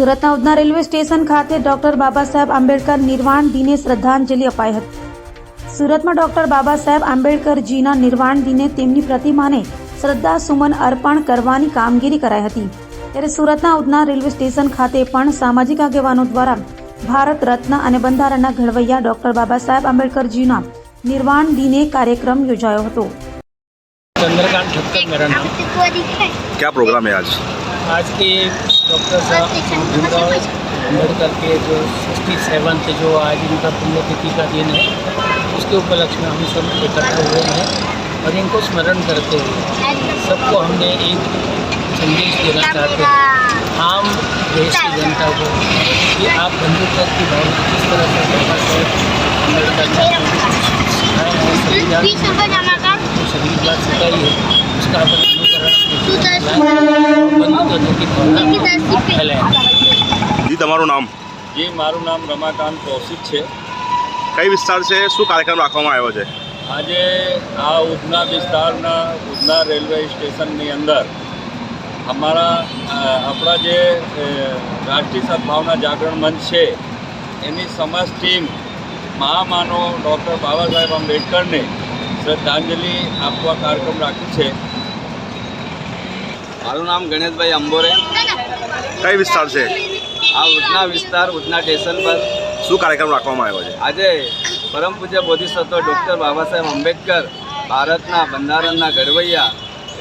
સુરતના Udhna railway station ખાતે doctor Baba Saheb Ambedkar નિર્વાણ દિને શ્રદ્ધાંજલિ અપાઈ હતી સુરતમાં ડોક્ટર બાબા સાહેબ આંબેડકરજીના નિર્વાણ દિને તેમની પ્રતિમાને શ્રદ્ધા સુમન અર્પણ કરવાની કામગીરી કરાઈ હતી ત્યારે સુરતના ઉધના રેલવે સ્ટેશન ખાતે પણ સામાજિક આગેવાનો દ્વારા ભારત રત્ન અને બંધારણના ઘડવૈયા ડોક્ટર બાબા સાહેબ આંબેડકરજીના નિર્વાણ દિને કાર્યક્રમ યોજાયો હતો चंद्रकांत ठक्कर मेरा नाम क्या प्रोग्राम है आज आज के डॉक्टर साहब भीमराव अंबेडकर के जो सिक्सटी सेवन्थ जो आज इनका पुण्यतिथि का दिन है उसके उपलक्ष्य में हम सब इकट्ठा हुए हैं और इनको स्मरण करते हुए सबको हमने एक संदेश देना चाहते हैं। आम देश की जनता को कि आप बंधुत्व की भावना किस तरह से बाबा साहेब अंबेडकर संविधान जो संविधान सिखाई है। उसका अपन अनुकरण જી તમારું નામ? જી મારું નામ રમાકાંત કૌશિક છે. કઈ વિસ્તાર છે? શું કાર્યક્રમ રાખવામાં આવ્યો છે? આજે આ ઉધના વિસ્તારના ઉધના રેલવે સ્ટેશનની અંદર અમારા આપણા જે રાષ્ટ્રીય સદભાવના જાગરણ મંચ છે એની સમસ્ત ટીમ મહામાનવ ડૉક્ટર બાબા સાહેબ આંબેડકરને શ્રદ્ધાંજલિ આપવા કાર્યક્રમ રાખ્યું છે. મારું નામ ગણેશભાઈ અંબોરે. કઈ વિસ્તાર છે? આ ઉધના વિસ્તાર ઉધના સ્ટેશન પર. શું કાર્યક્રમ રાખવામાં આવ્યો છે? આજે પરમ પૂજ્ય બોધિસત્વ ડૉક્ટર બાબા સાહેબ આંબેડકર ભારતના બંધારણના ઘડવૈયા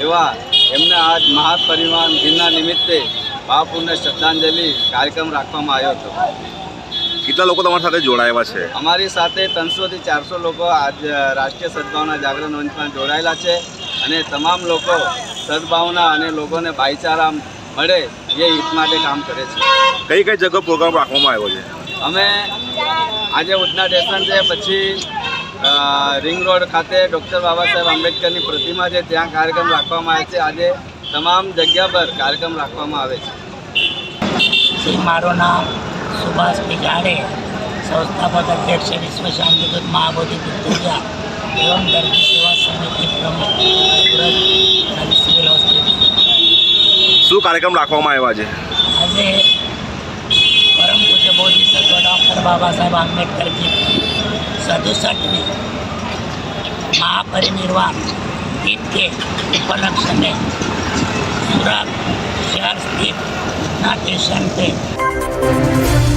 એવા એમને આજ મહાપરિમાણ દિનના નિમિત્તે બાપુને શ્રદ્ધાંજલિ કાર્યક્રમ રાખવામાં આવ્યો હતો. કેટલા લોકો તમારી સાથે જોડાયેલા છે? અમારી સાથે ત્રણસોથી ચારસો લોકો આજ રાષ્ટ્રીય સદભાવના જાગરણ મંચમાં જોડાયેલા છે અને તમામ લોકો સદભાવના અને લોકોને ભાઈચારા મળે એ હિત માટે કામ કરે છે. કઈ કઈ જગ્યા પ્રોગ્રામ રાખવામાં આવ્યો છે? અમે આજે ઉધના સ્ટેશન છે પછી રિંગ રોડ ખાતે ડૉક્ટર બાબા સાહેબ આંબેડકરની પ્રતિમા છે ત્યાં કાર્યક્રમ રાખવામાં આવે છે. આજે તમામ જગ્યા પર કાર્યક્રમ રાખવામાં આવે છે. મારું નામ સુભાષ પિગાડે સંસ્થાપક અધ્યક્ષ વિશ્વ શાંતિદૂત મહાબોધિ વિક્ટોરિયા એવમ દર્દી સેવા સમિતિ પ્રમુખ સુરત શું કાર્યક્રમ રાખવામાં આવ્યા છે? આજે પરમ પૂજ્ય બોધિસત્વ ડૉક્ટર બાબા સાહેબ આંબેડકરજી સદુસઠની મહાપરિનિર્વાણ દિન કે ઉપલક્ષને સુરત શહેર સ્થિત નાટ્ય સ્ટેશન